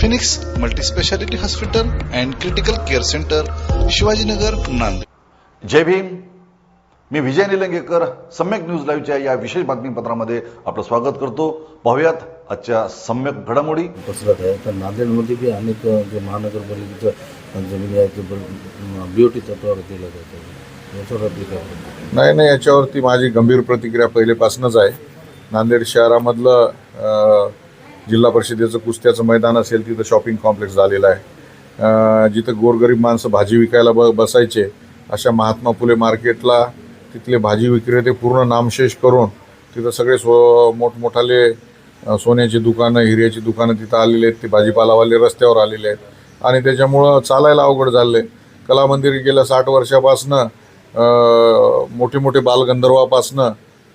Phoenix multispeciality hospital and critical care centre Shivajinagar Nanded. जय भीम. मी Vijay Nilangekar Samyak news लाईव्हच्या या विशेष बातमीपत्रामध्ये आपलं स्वागत करतो. पाहूयात आजच्या सम्यक घडामोडी. पसरत आहे. तर नांदेडमध्ये बी अनेक जे महानगरपालिकेचं जमिनी आहेत ते बी ओ टी तत्वावर केलं जातं? नाही नाही याच्यावरती माझी गंभीर प्रतिक्रिया पहिलेपासूनच आहे. नांदेड शहरामधलं जिल्हा परिषदेचं कुस्त्याचं मैदान असेल तिथं शॉपिंग कॉम्प्लेक्स झालेलं आहे. जिथं गोरगरीब माणसं भाजी विकायला ब बसायचे अशा महात्मा फुले मार्केटला तिथले भाजी विक्रेते पूर्ण नामशेष करून तिथं सगळे सो मोठमोठाले सोन्याची दुकानं हिऱ्याची दुकानं तिथं आलेली आहेत ते भाजीपालावाले रस्त्यावर आलेले आहेत. आणि त्याच्यामुळं चालायला अवघड झाले आहे कला मंदिर गेल्या साठ वर्षापासनं मोठे मोठे बालगंधर्वापासनं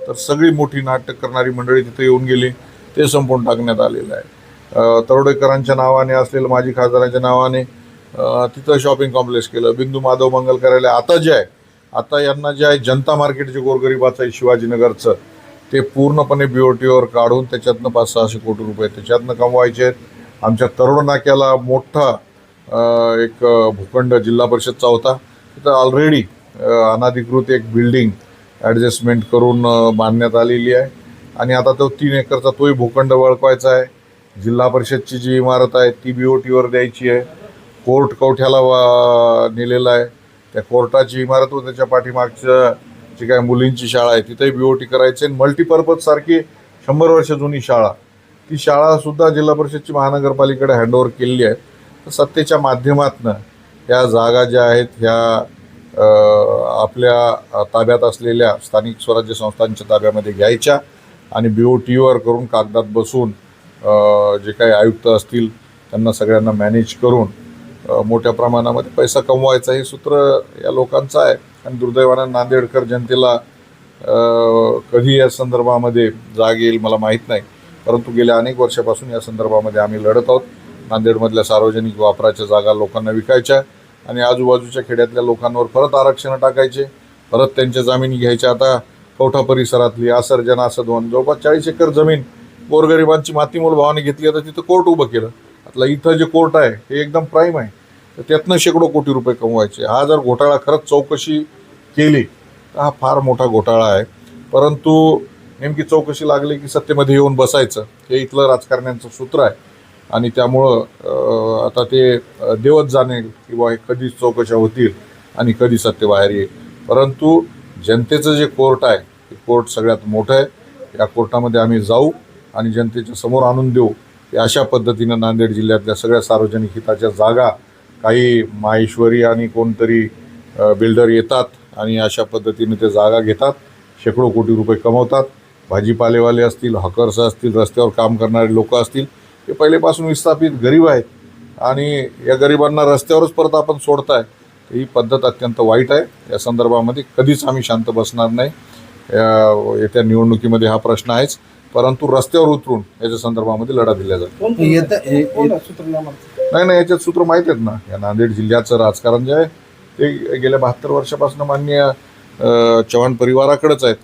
तर सगळी मोठी नाटक करणारी मंडळी तिथे येऊन गेली. ते संपवून टाकण्यात आलेलं आहे. तरोडेकरांच्या नावाने असलेलं माजी खासदारांच्या नावाने तिथं शॉपिंग कॉम्प्लेक्स केलं. बिंदू माधव मंगल कार्यालय आता जे आहे आता यांना जे आहे जनता मार्केट जे गोरगरिबाचं आहे शिवाजीनगरचं ते पूर्णपणे बी ओ टीवर काढून त्याच्यातनं पाच सहाशे कोटी रुपये त्याच्यातनं कमवायचे आहेत. आमच्या तरुण नाक्याला मोठा एक भूखंड जिल्हा परिषदचा होता. तिथं ऑलरेडी अनाधिकृत एक बिल्डिंग ॲडजस्टमेंट करून बांधण्यात आलेली आहे. आणि आता तो तीन एकरचा तोही भूखंड वळकवायचा आहे. जिल्हा परिषदची जी इमारत आहे ती बी ओ टीवर द्यायची आहे. कोर्ट कवठ्याला वा- नेलेला आहे. त्या कोर्टाची इमारत व त्याच्या पाठीमागचं जी काय मुलींची शाळा आहे तिथेही बी ओ टी करायची आणि मल्टीपर्पज सारखी शंभर वर्ष जुनी शाळा. ती शाळासुद्धा जिल्हा परिषदची महानगरपालिकेकडे हँडओव्हर केलेली आहे. तर सत्तेच्या माध्यमातनं ह्या जागा ज्या आहेत ह्या आपल्या ताब्यात असलेल्या स्थानिक स्वराज्य संस्थांच्या ताब्यामध्ये घ्यायच्या आणि बी ओ टीवर करून कागदात बसून जे काही आयुक्त असतील त्यांना सगळ्यांना मॅनेज करून मोठ्या प्रमाणामध्ये पैसा कमवायचा हे सूत्र या लोकांचं आहे. आणि दुर्दैवानं नांदेडकर जनतेला कधी या संदर्भामध्ये जाग येईल मला माहीत नाही. परंतु गेल्या अनेक वर्षापासून या संदर्भामध्ये आम्ही लढत आहोत. नांदेडमधल्या सार्वजनिक वापराच्या जागा लोकांना विकायच्या. आणि आजूबाजूच्या खेड्यातल्या लोकांवर परत आरक्षणं टाकायचे परत त्यांच्या जमिनी घ्यायच्या आता कवठा परिसरातली आसर्जन आसधवन जवळपास चाळीस एकर जमीन गोरगरिबांची मातीमोल भावाने घेतली आता तिथं कोर्ट उभं केलं. आता इथं जे कोर्ट आहे हे एकदम प्राईम आहे. तर त्यातनं शेकडो कोटी रुपये कमवायचे. हा जर घोटाळा खरंच चौकशी केली तर हा फार मोठा घोटाळा आहे. परंतु नेमकी चौकशी लागली की सत्तेमध्ये येऊन बसायचं हे इथलं राजकारण्यांचं सूत्र आहे. आणि त्यामुळं आता ते देवत जाणे किंवा हे कधी चौकशा होतील आणि कधी सत्य बाहेर येईल. परंतु जनतेचं जे कोर्ट आहे ते कोर्ट सगळ्यात मोठं आहे. या कोर्टामध्ये आम्ही जाऊ आणि जनतेच्या समोर आणून देऊ. की अशा पद्धतीनं नांदेड जिल्ह्यातल्या सगळ्या सार्वजनिक हिताच्या जागा काही माहेश्वरी आणि कोणतरी बिल्डर येतात आणि अशा पद्धतीने ते जागा घेतात. शेकडो कोटी रुपये कमवतात. भाजीपालेवाले असतील हॉकर्स असतील रस्त्यावर काम करणारे लोक असतील हे पहिलेपासून विस्थापित गरीब आहेत आणि या गरिबांना रस्त्यावरच परत आपण सोडताय तर ही पद्धत अत्यंत वाईट आहे. या संदर्भामध्ये कधीच आम्ही शांत बसणार नाही. या- येत्या निवडणुकीमध्ये हा प्रश्न आहेच. परंतु रस्त्यावर उतरून याच्या संदर्भामध्ये लढा दिला जातो. नाही नाही याच्यात सूत्र माहीत आहेत ना. या नांदेड जिल्ह्याचं राजकारण जे आहे ते गेल्या बहात्तर वर्षापासून मान्य चव्हाण परिवाराकडेच आहेत.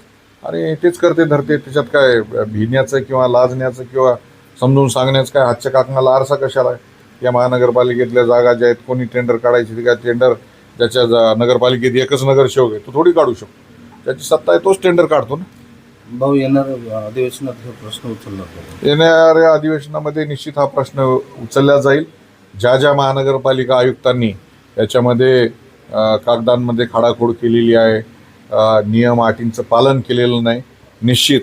आणि तेच करते धरते त्याच्यात काय भिण्याचं किंवा लाजण्याचं किंवा समजून सांगण्याचं काय? हातच्या काकणाला आरसा कशाला? आहे? या महानगरपालिकेतल्या जागा ज्या आहेत कोणी टेंडर काढायची काय टेंडर ज्याच्या जा- नगरपालिकेत एकच नगरसेवक आहे तो थोडी काढू शकतो. ज्याची सत्ता आहे तोच टेंडर काढतो ना. भाऊ येणार अधिवेशनात हे प्रश्न उचलला. येणाऱ्या अधिवेशनामध्ये निश्चित हा प्रश्न उचलला जाईल. ज्या ज्या महानगरपालिका आयुक्तांनी याच्यामध्ये अ, कागदांमध्ये खाडाखोड केलेली आहे अ, नियम अटींचं पालन केलेलं नाही निश्चित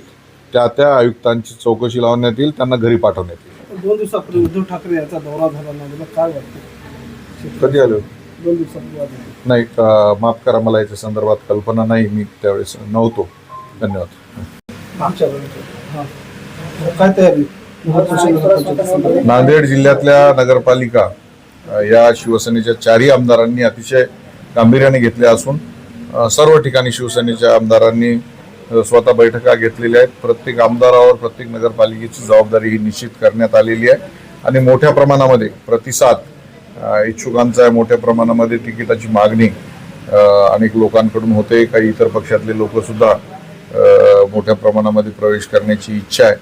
त्या त्या आयुक्तांची चौकशी लावण्यात येईल त्यांना घरी पाठवण्यात येईल दोन दिवसापूर्वी उद्धव ठाकरे यांचा दौरा झाला नांदेडला काय वाटतं? कधी आलो? दोन दिवसापूर्वी आले. नाही अ, माफ करा मला याच्या संदर्भात कल्पना नाही मी त्यावेळेस नव्हतो. धन्यवाद. हां. काय तयारी? संदर्भात? नांदेड जिल्ह्यातल्या नगरपालिका अ, या शिवसेनेच्या चारही आमदारांनी अतिशय गांभीर्याने घेतल्या असून अ, सर्व ठिकाणी शिवसेनेच्या आमदारांनी स्वतः बैठका घेतलेल्या आहेत. प्रत्येक आमदारावर प्रत्येक नगरपालिकेची जबाबदारी ही निश्चित करण्यात आलेली आहे. आणि मोठ्या प्रमाणामध्ये प्रतिसाद इच्छुकांचा आहे. मोठ्या प्रमाणामध्ये तिकिटाची मागणी अनेक लोकांकडून होते. काही इतर पक्षातले लोकसुद्धा मोठ्या प्रमाणामध्ये प्रवेश करण्याची इच्छा आहे.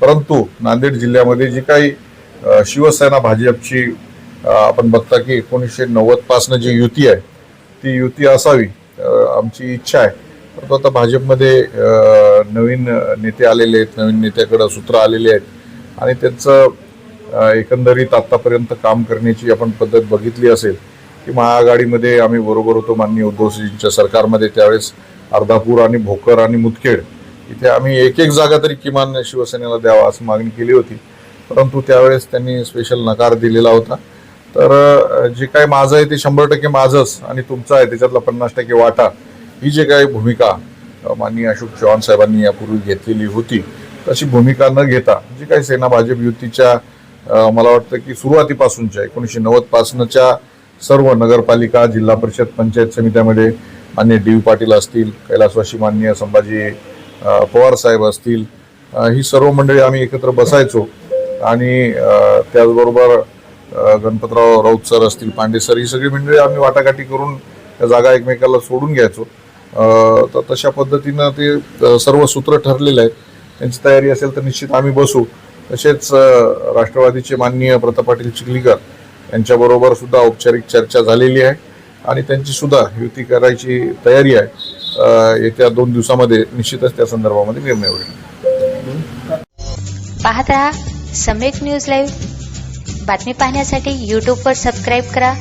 परंतु नांदेड जिल्ह्यामध्ये जी काही शिवसेना भाजपची आपण बघता की एकोणीसशे नव्वदपासनं जी युती आहे ती युती असावी आमची इच्छा आहे. परंतु आता भाजपमध्ये नवीन नेते आलेले आहेत नवीन नेत्याकडं सूत्र आलेले आहेत. आणि त्यांचं एकंदरीत आत्तापर्यंत काम करण्याची आपण पद्धत बघितली असेल की महाआघाडीमध्ये आम्ही बरोबर होतो माननीय उद्धवजींच्या सरकारमध्ये. त्यावेळेस अर्धापूर आणि भोकर आणि मुदखेड इथे आम्ही एक एक जागा तरी किमान शिवसेनेला द्यावा असं मागणी केली होती. परंतु त्यावेळेस त्यांनी स्पेशल नकार दिलेला होता. तर जे काय माझं आहे ते शंभर टक्के माझंच आणि तुमचं आहे त्याच्यातला पन्नास टक्के वाटा. ही जी काही भूमिका माननीय अशोक चव्हाण साहेबांनी यापूर्वी घेतलेली होती तशी भूमिका न घेता जी काही सेना भाजप युतीच्या मला वाटतं की सुरुवातीपासूनच्या एकोणीसशे नव्वदपासूनच्या सर्व नगरपालिका जिल्हा परिषद पंचायत समित्यामध्ये मान्य डी व्ही पाटील असतील कैलासवासी मान्य संभाजी पवार साहेब असतील ही सर्व मंडळी आम्ही एकत्र बसायचो. आणि त्याचबरोबर गणपतराव राऊत सर असतील पांडे सर ही सगळी मंडळी आम्ही वाटाघाटी करून त्या जागा एकमेकाला सोडून घ्यायचो. तर तशा पद्धतीनं ते सर्व सूत्र ठरलेलं आहे. त्यांची तयारी असेल तर निश्चित आम्ही बसू. तसेच राष्ट्रवादीचे माननीय प्रताप पाटील चिखलीकर यांच्याबरोबर सुद्धा औपचारिक चर्चा झालेली आहे आणि त्यांची सुद्धा युती करायची तयारी आहे. येत्या दोन दिवसामध्ये निश्चितच त्या संदर्भामध्ये निर्णय होईल. पाहत राहा सम्यक न्यूज लाईव्ह. बातमी पाहण्यासाठी यूट्यूबवर सबस्क्राईब करा.